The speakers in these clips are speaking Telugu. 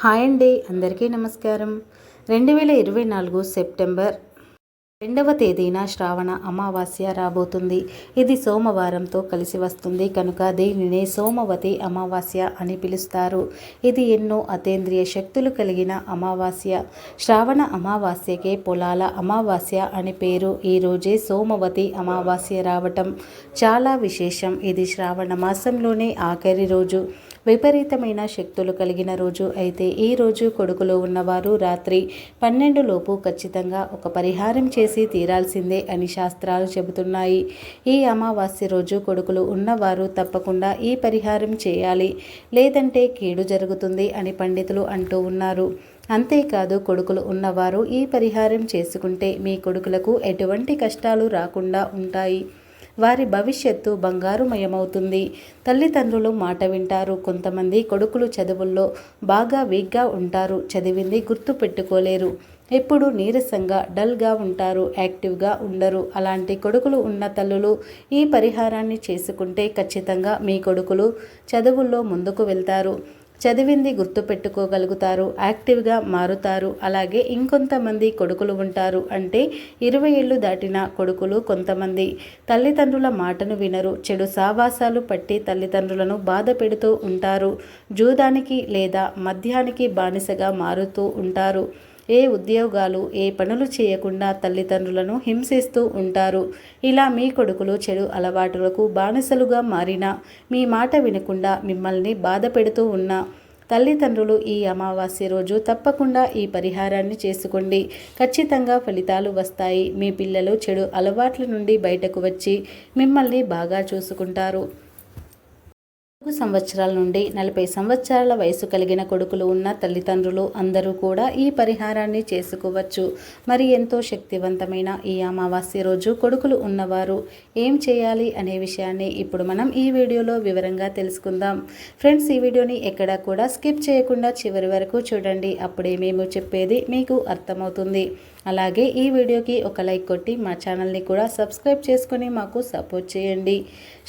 హాయ్ అండి అందరికీ నమస్కారం. రెండు వేల ఇరవై నాలుగు సెప్టెంబర్ రెండవ తేదీన శ్రావణ అమావాస్య రాబోతుంది. ఇది సోమవారంతో కలిసి వస్తుంది. కనుక దీనినే సోమవతి అమావాస్య అని పిలుస్తారు. ఇది ఎన్నో అతేంద్రియ శక్తులు కలిగిన అమావాస్య. శ్రావణ అమావాస్యకే పొలాల అమావాస్య అని పేరు. ఈరోజే సోమవతి అమావాస్య రావటం చాలా విశేషం. ఇది శ్రావణ మాసంలోనే ఆఖరి రోజు. విపరీతమైన శక్తులు కలిగిన రోజు అయితే ఈ రోజు కొడుకులో ఉన్నవారు రాత్రి పన్నెండు లోపు ఖచ్చితంగా ఒక పరిహారం చేసి తీరాల్సిందే అని శాస్త్రాలు చెబుతున్నాయి. ఈ అమావాస్య రోజు కొడుకులు ఉన్నవారు తప్పకుండా ఈ పరిహారం చేయాలి. లేదంటే కీడు జరుగుతుంది అని పండితులు అంటూ ఉన్నారు. అంతేకాదు కొడుకులు ఉన్నవారు ఈ పరిహారం చేసుకుంటే మీ కొడుకులకు ఎటువంటి కష్టాలు రాకుండా ఉంటాయి. వారి భవిష్యత్తు బంగారుమయమవుతుంది. తల్లిదండ్రులు మాట వింటారు. కొంతమంది కొడుకులు చదువుల్లో బాగా వీక్గా ఉంటారు. చదివింది గుర్తు పెట్టుకోలేరు ఎప్పుడు నీరసంగా డల్గా ఉంటారు. యాక్టివ్గా ఉండరు. అలాంటి కొడుకులు ఉన్న తల్లులు ఈ పరిహారాన్ని చేసుకుంటే ఖచ్చితంగా మీ కొడుకులు చదువుల్లో ముందుకు వెళ్తారు. చదివింది గుర్తుపెట్టుకోగలుగుతారు యాక్టివ్గా మారుతారు అలాగే ఇంకొంతమంది కొడుకులు ఉంటారు అంటే ఇరవై ఏళ్ళు దాటిన కొడుకులు కొంతమంది. తల్లిదండ్రుల మాటను వినరు చెడు సావాసాలు పట్టి తల్లిదండ్రులను బాధ పెడుతూ ఉంటారు. జూదానికి లేదా మద్యానికి బానిసగా మారుతూ ఉంటారు. ఏ ఉద్యోగాలు ఏ పనులు చేయకుండా తల్లిదండ్రులను హింసిస్తూ ఉంటారు. ఇలా మీ కొడుకులు చెడు అలవాటులకు బానిసలుగా మారినా మీ మాట వినకుండా మిమ్మల్ని బాధ పెడుతూ ఉన్నా తల్లిదండ్రులు ఈ అమావాస్య రోజు తప్పకుండా ఈ పరిహారాన్ని చేసుకోండి. ఖచ్చితంగా ఫలితాలు వస్తాయి. మీ పిల్లలు చెడు అలవాట్ల నుండి బయటకు వచ్చి మిమ్మల్ని బాగా చూసుకుంటారు. సంవత్సరాల నుండి నలభై సంవత్సరాల వయసు కలిగిన కొడుకులు ఉన్న తల్లిదండ్రులు అందరూ కూడా ఈ పరిహారాన్ని చేసుకోవచ్చు. మరి ఎంతో శక్తివంతమైన ఈ అమావాస్య రోజు కొడుకులు ఉన్నవారు ఏం చేయాలి అనే విషయాన్ని ఇప్పుడు మనం ఈ వీడియోలో వివరంగా తెలుసుకుందాం. ఫ్రెండ్స్ ఈ వీడియోని ఎక్కడా కూడా స్కిప్ చేయకుండా చివరి వరకు చూడండి. అప్పుడే మేము చెప్పేది మీకు అర్థమవుతుంది. అలాగే ఈ వీడియోకి ఒక లైక్ కొట్టి మా ఛానల్ని కూడా సబ్స్క్రైబ్ చేసుకొని మాకు సపోర్ట్ చేయండి.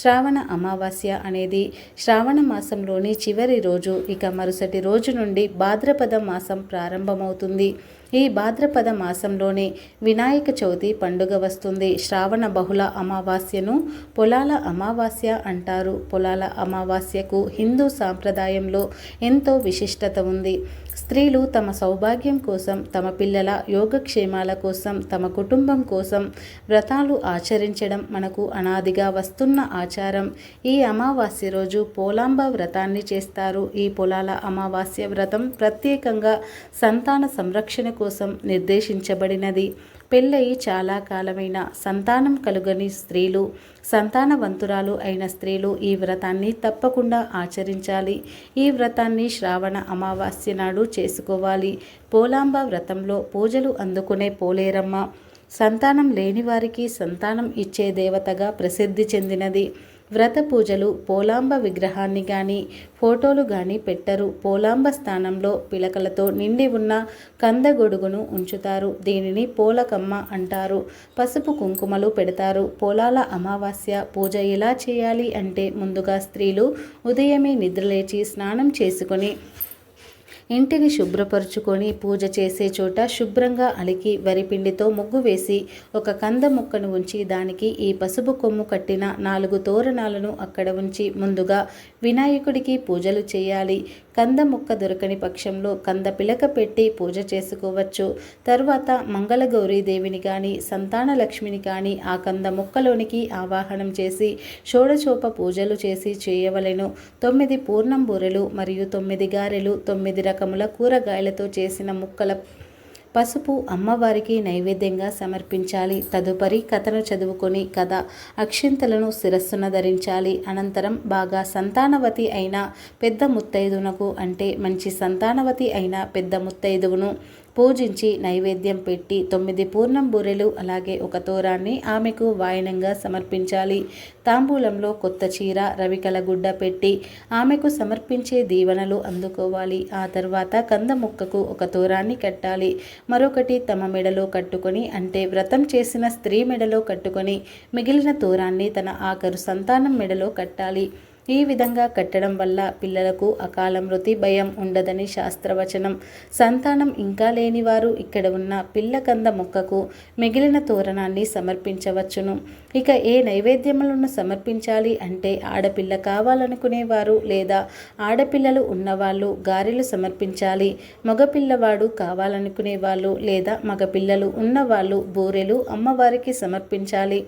శ్రావణ అమావాస్య అనేది శ్రావణ మాసంలోని చివరి రోజు. ఇక మరుసటి రోజు నుండి భాద్రపద మాసం ప్రారంభమవుతుంది. ఈ భాద్రపద మాసంలోనే వినాయక చవితి పండుగ వస్తుంది. శ్రావణ బహుళ అమావాస్యను పొలాల అమావాస్య అంటారు. పొలాల అమావాస్యకు హిందూ సాంప్రదాయంలో ఎంతో విశిష్టత ఉంది. స్త్రీలు తమ సౌభాగ్యం కోసం తమ పిల్లల యోగక్షేమాల కోసం తమ కుటుంబం కోసం వ్రతాలు ఆచరించడం మనకు అనాదిగా వస్తున్న ఆచారం. ఈ అమావాస్య రోజు పోలాంబ వ్రతాన్ని చేస్తారు. ఈ పొలాల అమావాస్య వ్రతం ప్రత్యేకంగా సంతాన సంరక్షణ కోసం నిర్దేశించబడినది. పెళ్ళయి చాలా కాలమైన సంతానం కలుగని స్త్రీలు సంతానవంతురాలు అయిన స్త్రీలు ఈ వ్రతాన్ని తప్పకుండా ఆచరించాలి. ఈ వ్రతాన్ని శ్రావణ అమావాస్య నాడు చేసుకోవాలి. పోలాంబ వ్రతంలో పూజలు అందుకునే పోలేరమ్మ. సంతానం లేని వారికి సంతానం ఇచ్చే దేవతగా ప్రసిద్ధి చెందినది. వ్రత పూజలు పోలాంబ విగ్రహాన్ని కానీ ఫోటోలు కానీ పెట్టరు. పోలాంబ స్థానంలో పిలకలతో నిండి ఉన్న కందగొడుగును ఉంచుతారు. దీనిని పోలకమ్మ అంటారు. పసుపు కుంకుమలు పెడతారు. పోలాల అమావాస్య పూజ ఎలా చేయాలి అంటే ముందుగా స్త్రీలు ఉదయమే నిద్రలేచి స్నానం చేసుకొని ఇంటిని శుభ్రపరుచుకొని పూజ చేసే చోట శుభ్రంగా అలికి వరిపిండితో ముగ్గు వేసి ఒక కంద ముక్కను ఉంచి దానికి ఈ పసుపు కొమ్ము కట్టిన నాలుగు తోరణాలను అక్కడ ఉంచి ముందుగా వినాయకుడికి పూజలు చేయాలి. కంద ముక్క దొరకని పక్షంలో కంద పిలక పెట్టి పూజ చేసుకోవచ్చు. తరువాత మంగళగౌరీ దేవిని కానీ సంతాన లక్ష్మిని కానీ ఆ కంద ముక్కలోనికి ఆవాహనం చేసి షోడచోప పూజలు చేసి చేయవలెను. తొమ్మిది పూర్ణం బూరెలు మరియు తొమ్మిది గారెలు తొమ్మిది రకముల కూరగాయలతో చేసిన ముక్కల పసుపు అమ్మవారికి నైవేద్యంగా సమర్పించాలి. తదుపరి కథను చదువుకొని కథ అక్షింతలను శిరస్సున ధరించాలి. అనంతరం బాగా సంతానవతి అయిన పెద్ద ముత్తైదునకు అంటే మంచి సంతానవతి అయిన పెద్ద ముత్తైదువును పూజించి నైవేద్యం పెట్టి తొమ్మిది పూర్ణం బూరెలు అలాగే ఒక తోరాన్ని ఆమెకు వాయనంగా సమర్పించాలి. తాంబూలంలో కొత్త చీర రవికల గుడ్డ పెట్టి ఆమెకు సమర్పించే దీవెనలు అందుకోవాలి. ఆ తర్వాత కంద ముక్కకు ఒక తోరాన్ని కట్టాలి. మరొకటి తమ మెడలో కట్టుకొని అంటే వ్రతం చేసిన స్త్రీ మెడలో కట్టుకొని మిగిలిన తోరాన్ని తన ఆఖరు సంతానం మెడలో కట్టాలి. ఈ విధంగా కట్టడం వల్ల పిల్లలకు అకాల మృతి భయం ఉండదని శాస్త్రవచనం. సంతానం ఇంకా లేనివారు ఇక్కడ ఉన్న పిల్లకంద మొక్కకు మిగిలిన తోరణాన్ని సమర్పించవచ్చును. ఇక ఏ నైవేద్యములను సమర్పించాలి అంటే ఆడపిల్ల కావాలనుకునేవారు లేదా ఆడపిల్లలు ఉన్నవాళ్ళు గారెలు సమర్పించాలి మగపిల్లవాడు కావాలనుకునే వాళ్ళు లేదా మగపిల్లలు ఉన్నవాళ్ళు బూరెలు అమ్మవారికి సమర్పించాలి.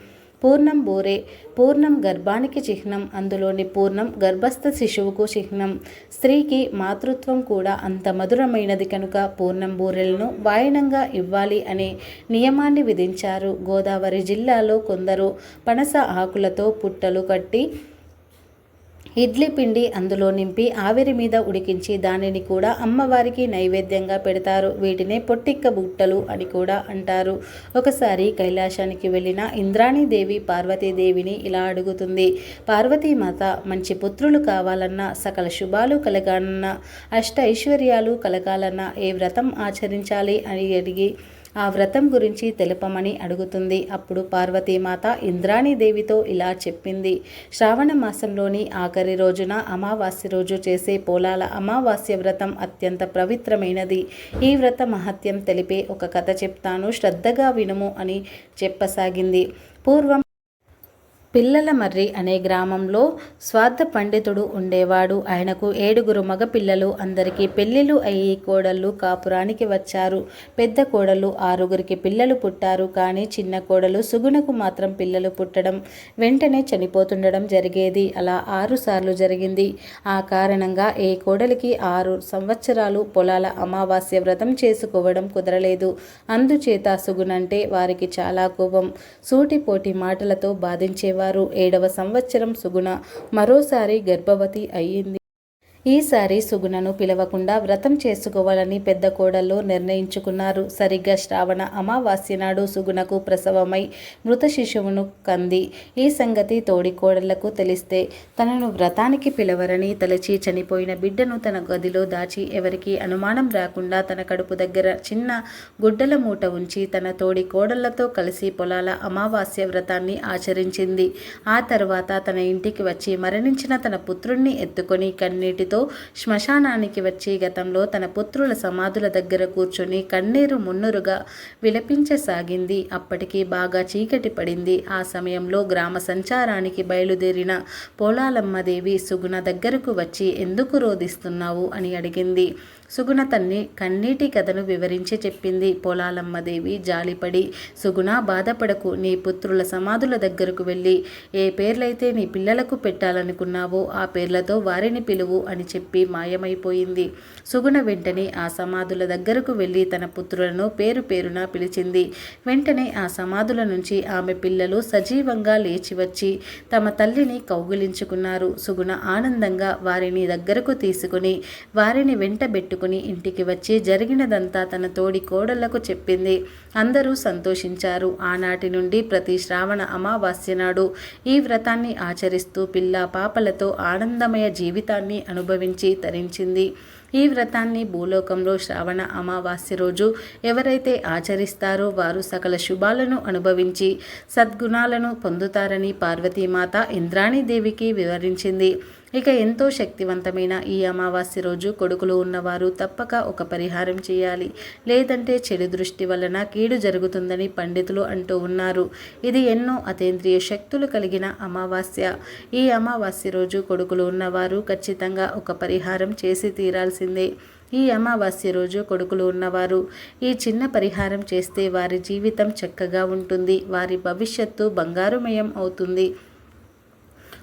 పూర్ణం బోరే పూర్ణం గర్భానికి చిహ్నం అందులోని పూర్ణం గర్భస్థ శిశువుకు చిహ్నం. స్త్రీకి మాతృత్వం కూడా అంత మధురమైనది కనుక పూర్ణం బూరెలను వాయనంగా ఇవ్వాలి అనే నియమాన్ని విధించారు. గోదావరి జిల్లాలో కొందరు పనస ఆకులతో పుట్టలు కట్టి ఇడ్లీ పిండి అందులో నింపి ఆవిరి మీద ఉడికించి దానిని కూడా అమ్మవారికి నైవేద్యంగా పెడతారు. వీటినే పొట్టిక్క బుట్టలు అని కూడా అంటారు. ఒకసారి కైలాసానికి వెళ్ళిన ఇంద్రాణీదేవి పార్వతీదేవిని ఇలా అడుగుతుంది. పార్వతీమాత మంచి పుత్రులు కావాలన్నా సకల శుభాలు కలగాలన్నా అష్ట ఐశ్వర్యాలు కలగాలన్నా ఏ వ్రతం ఆచరించాలి? అని అడిగి ఆ వ్రతం గురించి తెలుపమని అడుగుతుంది. అప్పుడు పార్వతీమాత ఇంద్రాణీదేవితో ఇలా చెప్పింది. శ్రావణ మాసంలోని ఆఖరి రోజున అమావాస్య రోజు చేసే పోలాల అమావాస్య వ్రతం అత్యంత పవిత్రమైనది. ఈ వ్రత మహత్యం తెలిపే ఒక కథ చెప్తాను. శ్రద్ధగా వినుము అని చెప్పసాగింది. పూర్వం పిల్లల మర్రి అనే గ్రామంలో స్వార్థ పండితుడు ఉండేవాడు. ఆయనకు ఏడుగురు మగపిల్లలు అందరికీ పెళ్ళిళ్ళు అయ్యి కోడళ్ళు కాపురానికి వచ్చారు. పెద్ద కోడలు ఆరుగురికి పిల్లలు పుట్టారు. కానీ చిన్న కోడలు సుగుణకు మాత్రం పిల్లలు పుట్టడం వెంటనే చనిపోతుండడం జరిగేది. అలా ఆరు సార్లు జరిగింది. ఆ కారణంగా ఏ కోడలికి ఆరు సంవత్సరాలు పొలాల అమావాస్య వ్రతం చేసుకోవడం కుదరలేదు. అందుచేత సుగుణంటే వారికి చాలా కోపం. సూటిపోటి మాటలతో బాధించేవారు ఏడవ సంవత్సరం సుగుణ మరోసారి గర్భవతి అయ్యింది. ఈసారి సుగుణను పిలవకుండా వ్రతం చేసుకోవాలని పెద్ద కోడళ్ళు నిర్ణయించుకున్నారు. సరిగ్గా శ్రావణ అమావాస్య నాడు సుగుణకు ప్రసవమై మృత శిశువును కంది. ఈ సంగతి తోడి కోడళ్ళకు తెలిస్తే తనను వ్రతానికి పిలవరని తలచి చనిపోయిన బిడ్డను తన గదిలో దాచి ఎవరికి అనుమానం రాకుండా తన కడుపు దగ్గర చిన్న గుడ్డల మూట ఉంచి తన తోడి కోడళ్ళతో కలిసి పొలాల అమావాస్య వ్రతాన్ని ఆచరించింది. ఆ తర్వాత తన ఇంటికి వచ్చి మరణించిన తన పుత్రుణ్ణి ఎత్తుకొని కన్నీటితో శ్మశానానికి వచ్చి గతంలో తన పుత్రుల సమాధుల దగ్గర కూర్చొని కన్నీరు మున్నురుగా విలపించసాగింది. అప్పటికి బాగా చీకటి పడింది. ఆ సమయంలో గ్రామ సంచారానికి బయలుదేరిన పోలాలమ్మదేవి సుగుణ దగ్గరకు వచ్చి ఎందుకు రోధిస్తున్నావు? అని అడిగింది. సుగుణ తన్ని కన్నీటి కథను వివరించి చెప్పింది పొలాలమ్మదేవి. జాలిపడి సుగుణ బాధపడకు. నీ పుత్రుల సమాధుల దగ్గరకు వెళ్ళి ఏ పేర్లైతే నీ పిల్లలకు పెట్టాలనుకున్నావో ఆ పేర్లతో వారిని పిలువు అని చెప్పి మాయమైపోయింది. సుగుణ వెంటనే ఆ సమాధుల దగ్గరకు వెళ్ళి తన పుత్రులను పేరు పేరున పిలిచింది. వెంటనే ఆ సమాధుల నుంచి ఆమె పిల్లలు సజీవంగా లేచి వచ్చి తమ తల్లిని కౌగిలించుకున్నారు. సుగుణ ఆనందంగా వారిని దగ్గరకు తీసుకుని వారిని వెంటబెట్టు పెట్టుకుని ఇంటికి వచ్చి జరిగినదంతా తన తోడి కోడళ్ళకు చెప్పింది. అందరూ సంతోషించారు. ఆనాటి నుండి ప్రతి శ్రావణ అమావాస్య నాడు ఈ వ్రతాన్ని ఆచరిస్తూ పిల్ల పాపలతో ఆనందమయ జీవితాన్ని అనుభవించి తరించింది. ఈ వ్రతాన్ని భూలోకంలో శ్రావణ అమావాస్య రోజు ఎవరైతే ఆచరిస్తారో వారు సకల శుభాలను అనుభవించి సద్గుణాలను పొందుతారని పార్వతీమాత ఇంద్రాణీదేవికి వివరించింది. ఇక ఎంతో శక్తివంతమైన ఈ అమావాస్య రోజు కొడుకులు ఉన్నవారు తప్పక ఒక పరిహారం చేయాలి. లేదంటే చెడు దృష్టి వలన కీడు జరుగుతుందని పండితులు అంటూ ఉన్నారు. ఇది ఎన్నో అతేంద్రియ శక్తులు కలిగిన అమావాస్య. ఈ అమావాస్య రోజు కొడుకులు ఉన్నవారు ఖచ్చితంగా ఒక పరిహారం చేసి తీరాల్సిందే. ఈ అమావాస్య రోజు కొడుకులు ఉన్నవారు ఈ చిన్న పరిహారం చేస్తే వారి జీవితం చక్కగా ఉంటుంది. వారి భవిష్యత్తు బంగారుమయం అవుతుంది.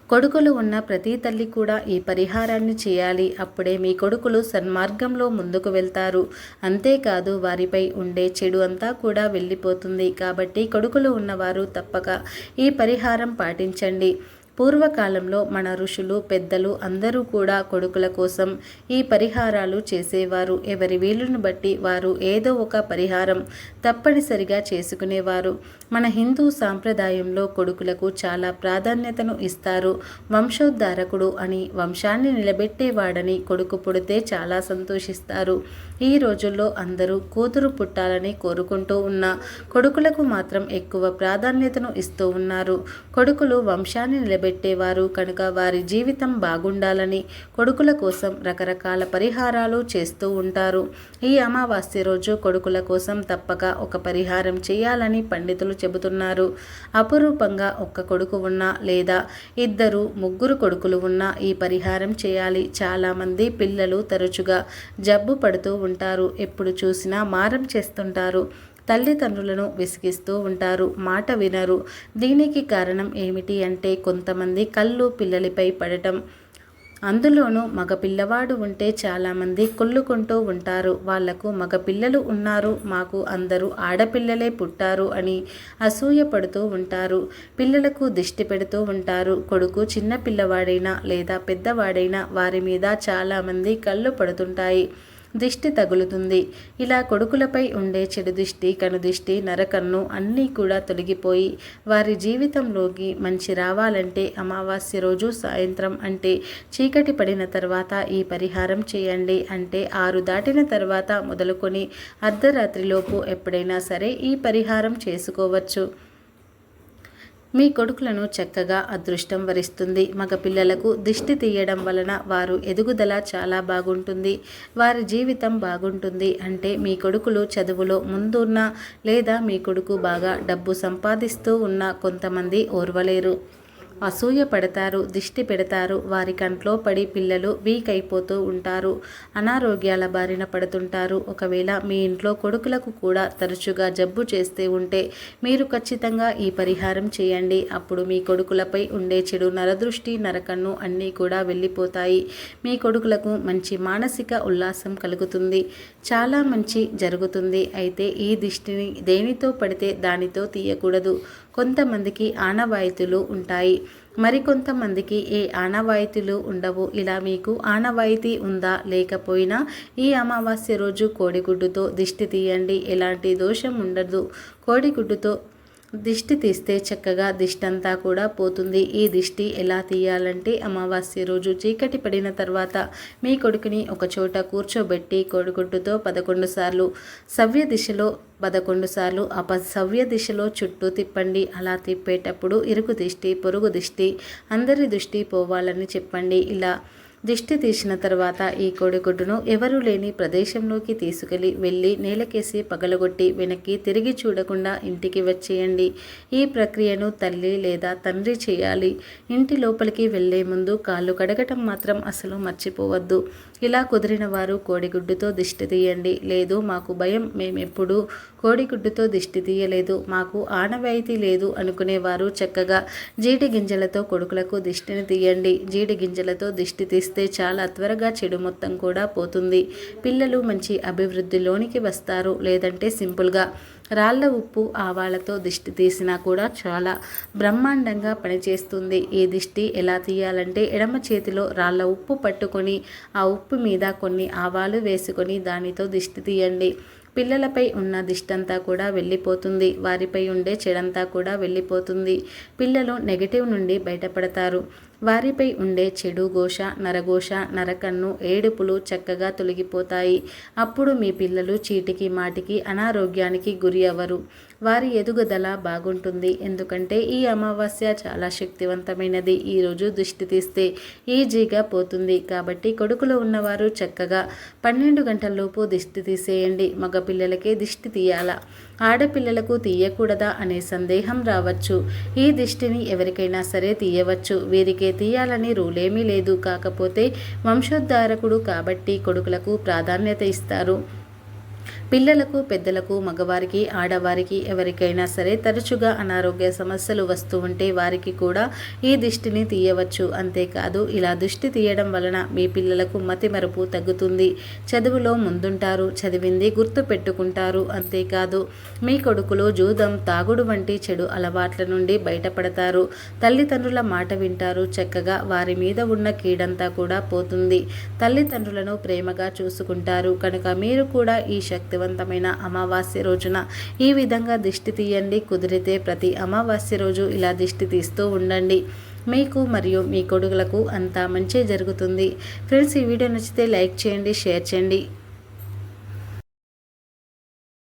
కొడుకులు ఉన్న ప్రతి తల్లి కూడా ఈ పరిహారాన్ని చేయాలి. అప్పుడే మీ కొడుకులు సన్మార్గంలో ముందుకు వెళ్తారు. అంతేకాదు వారిపై ఉండే చెడు అంతా కూడా వెళ్ళిపోతుంది. కాబట్టి కొడుకులు ఉన్నవారు తప్పక ఈ పరిహారం పాటించండి. పూర్వకాలంలో మన ఋషులు పెద్దలు అందరూ కూడా కొడుకుల కోసం ఈ పరిహారాలు చేసేవారు. ఎవరి వీలును బట్టి వారు ఏదో ఒక పరిహారం తప్పనిసరిగా చేసుకునేవారు. మన హిందూ సాంప్రదాయంలో కొడుకులకు చాలా ప్రాధాన్యతను ఇస్తారు. వంశోద్ధారకుడు అని వంశాన్ని నిలబెట్టేవాడని కొడుకు పుడితే చాలా సంతోషిస్తారు. ఈ రోజుల్లో అందరూ కూతురు పుట్టాలని కోరుకుంటూ ఉన్న కొడుకులకు మాత్రం ఎక్కువ ప్రాధాన్యతను ఇస్తూ ఉన్నారు. కొడుకులు వంశాన్ని నిలబె నిలబెట్టేవారు కనుక వారి జీవితం బాగుండాలని కొడుకుల కోసం రకరకాల పరిహారాలు చేస్తూ ఉంటారు. ఈ అమావాస్య రోజు కొడుకుల కోసం తప్పక ఒక పరిహారం చేయాలని పండితులు చెబుతున్నారు. అపురూపంగా ఒక్క కొడుకు ఉన్నా లేదా ఇద్దరు ముగ్గురు కొడుకులు ఉన్నా ఈ పరిహారం చేయాలి. చాలామంది పిల్లలు తరచుగా జబ్బు పడుతూ ఉంటారు. ఎప్పుడు చూసినా మారం చేస్తుంటారు. తల్లిదండ్రులను విసిగిస్తూ ఉంటారు. మాట వినరు. దీనికి కారణం ఏమిటి అంటే కొంతమంది కళ్ళు పిల్లలపై పడటం. అందులోనూ మగ పిల్లవాడు ఉంటే చాలామంది కొల్లుకుంటూ ఉంటారు. వాళ్ళకు మగ పిల్లలు ఉన్నారు. మాకు అందరూ ఆడపిల్లలే పుట్టారు అని అసూయ పడుతూ ఉంటారు. పిల్లలకు దిష్టి పెడుతూ ఉంటారు. కొడుకు చిన్న పిల్లవాడైనా లేదా పెద్దవాడైనా వారి మీద చాలామంది కళ్ళు పడుతుంటాయి. దిష్టి తగులుతుంది. ఇలా కొడుకులపై ఉండే చెడు దిష్టి కనుదిష్టి నరకన్ను అన్నీ కూడా తొలగిపోయి వారి జీవితంలోకి మంచి రావాలంటే అమావాస్య రోజు సాయంత్రం అంటే చీకటి పడిన తర్వాత ఈ పరిహారం చేయండి అంటే ఆరు దాటిన తర్వాత మొదలుకొని అర్ధరాత్రిలోపు ఎప్పుడైనా సరే ఈ పరిహారం చేసుకోవచ్చు. మీ కొడుకులను చక్కగా అదృష్టం వరిస్తుంది. మగ పిల్లలకు దిష్టి తీయడం వలన వారు ఎదుగుదల చాలా బాగుంటుంది. వారి జీవితం బాగుంటుంది అంటే మీ కొడుకులు చదువులో ముందున్న లేదా మీ కొడుకు బాగా డబ్బు సంపాదిస్తూ ఉన్న కొంతమంది ఓర్వలేరు. అసూయ పడతారు దిష్టి పెడతారు. వారి కంట్లో పడి పిల్లలు వీక్ అయిపోతూ ఉంటారు. అనారోగ్యాల బారిన పడుతుంటారు. ఒకవేళ మీ ఇంట్లో కొడుకులకు కూడా తరచుగా జబ్బు చేస్తే ఉంటే మీరు ఖచ్చితంగా ఈ పరిహారం చేయండి. అప్పుడు మీ కొడుకులపై ఉండే చెడు నరదృష్టి నరకన్ను అన్నీ కూడా వెళ్ళిపోతాయి. మీ కొడుకులకు మంచి మానసిక ఉల్లాసం కలుగుతుంది. చాలా మంచి జరుగుతుంది. అయితే ఈ దిష్టిని దేనితో పడితే దానితో తీయకూడదు. కొంతమందికి ఆనవాయితీలు ఉంటాయి. మరికొంతమందికి ఏ ఆనవాయితీలు ఉండవు. ఇలా మీకు ఆనవాయితీ ఉందా లేకపోయినా ఈ అమావాస్య రోజు కోడిగుడ్డుతో దిష్టి తీయండి. ఎలాంటి దోషం ఉండదు. కోడిగుడ్డుతో దిష్టి తీస్తే చక్కగా దిష్టంతా కూడా పోతుంది. ఈ దిష్టి ఎలా తీయాలంటే అమావాస్య రోజు చీకటి పడిన తర్వాత మీ కొడుకుని ఒక చోట కూర్చోబెట్టి కోడిగుడ్డుతో పదకొండు సార్లు సవ్య దిశలో పదకొండు సార్లు అపసవ్య దిశలో చుట్టూ తిప్పండి. అలా తిప్పేటప్పుడు ఇరుకు దిష్టి పొరుగు దిష్టి అందరి దృష్టి పోవాలని చెప్పండి. ఇలా దిష్టి తీసిన తర్వాత ఈ కోడిగుడ్డును ఎవరూ లేని ప్రదేశంలోకి తీసుకెళ్ళి వెళ్ళి నేలకేసి పగలగొట్టి వెనక్కి తిరిగి చూడకుండా ఇంటికి వచ్చేయండి. ఈ ప్రక్రియను తల్లి లేదా తండ్రి చేయాలి. ఇంటి లోపలికి వెళ్ళే ముందు కాళ్ళు కడగటం మాత్రం అసలు మర్చిపోవద్దు. ఇలా కుదిరిన వారు కోడిగుడ్డుతో దిష్టి తీయండి. లేదు మాకు భయం. మేమెప్పుడు కోడిగుడ్డుతో దిష్టి తీయలేదు. మాకు ఆనవాయితీ లేదు అనుకునేవారు చక్కగా జీడి గింజలతో కొడుకులకు దిష్టిని తీయండి. జీడి గింజలతో దిష్టి తీస్తే చాలా త్వరగా చెడు మొత్తం కూడా పోతుంది. పిల్లలు మంచి అభివృద్ధిలోనికి వస్తారు. లేదంటే సింపుల్గా రాళ్ళ ఉప్పు ఆవాలతో దిష్టి తీసినా కూడా చాలా బ్రహ్మాండంగా పనిచేస్తుంది. ఈ దిష్టి ఎలా తీయాలంటే ఎడమ చేతిలో రాళ్ళ ఉప్పు పట్టుకొని ఆ ఉప్పు మీద కొన్ని ఆవాలు వేసుకొని దానితో దిష్టి తీయండి. పిల్లలపై ఉన్న దిష్టంతా కూడా వెళ్ళిపోతుంది. వారిపై ఉండే చెడంతా కూడా వెళ్ళిపోతుంది. పిల్లలు నెగటివ్ నుండి బయటపడతారు. వారిపై ఉండే చెడు ఘోష నరఘోష నరకన్ను ఏడుపులు చక్కగా తొలగిపోతాయి. అప్పుడు మీ పిల్లలు చీటికి మాటికి అనారోగ్యానికి గురి అవ్వరు వారి ఎదుగుదల బాగుంటుంది. ఎందుకంటే ఈ అమావాస్య చాలా శక్తివంతమైనది. ఈరోజు దృష్టి తీస్తే ఈజీగా పోతుంది. కాబట్టి కొడుకులో ఉన్నవారు చక్కగా పన్నెండు గంటలలోపు దిష్టి తీసేయండి. మగ పిల్లలకే దిష్టి తీయాలా. ఆడపిల్లలకు తీయకూడదా అనే సందేహం రావచ్చు. ఈ దిష్టిని ఎవరికైనా సరే తీయవచ్చు. వీరికే తీయాలని రూలేమీ లేదు. కాకపోతే వంశోద్ధారకుడు కాబట్టి కొడుకులకు ప్రాధాన్యత ఇస్తారు. పిల్లలకు పెద్దలకు మగవారికి ఆడవారికి ఎవరికైనా సరే తరచుగా అనారోగ్య సమస్యలు వస్తూ ఉంటే వారికి కూడా ఈ దిష్టిని తీయవచ్చు. అంతేకాదు ఇలా దిష్టి తీయడం వలన మీ పిల్లలకు మతి మరపు తగ్గుతుంది. చదువులో ముందుంటారు చదివింది గుర్తు పెట్టుకుంటారు. అంతేకాదు మీ కొడుకులు జూదం తాగుడు వంటి చెడు అలవాట్ల నుండి బయటపడతారు. తల్లిదండ్రుల మాట వింటారు చక్కగా వారి మీద ఉన్న కీడంతా కూడా పోతుంది. తల్లిదండ్రులను ప్రేమగా చూసుకుంటారు. కనుక మీరు కూడా ఈ శక్తి శక్తివంతమైన అమావాస్య రోజున ఈ విధంగా దిష్టి తీయండి. కుదిరితే ప్రతి అమావాస్య రోజు ఇలా దిష్టి తీస్తూ ఉండండి. మీకు మరియు మీ కొడుకులకు అంతా మంచి జరుగుతుంది. ఫ్రెండ్స్ ఈ వీడియో నచ్చితే లైక్ చేయండి షేర్ చేయండి.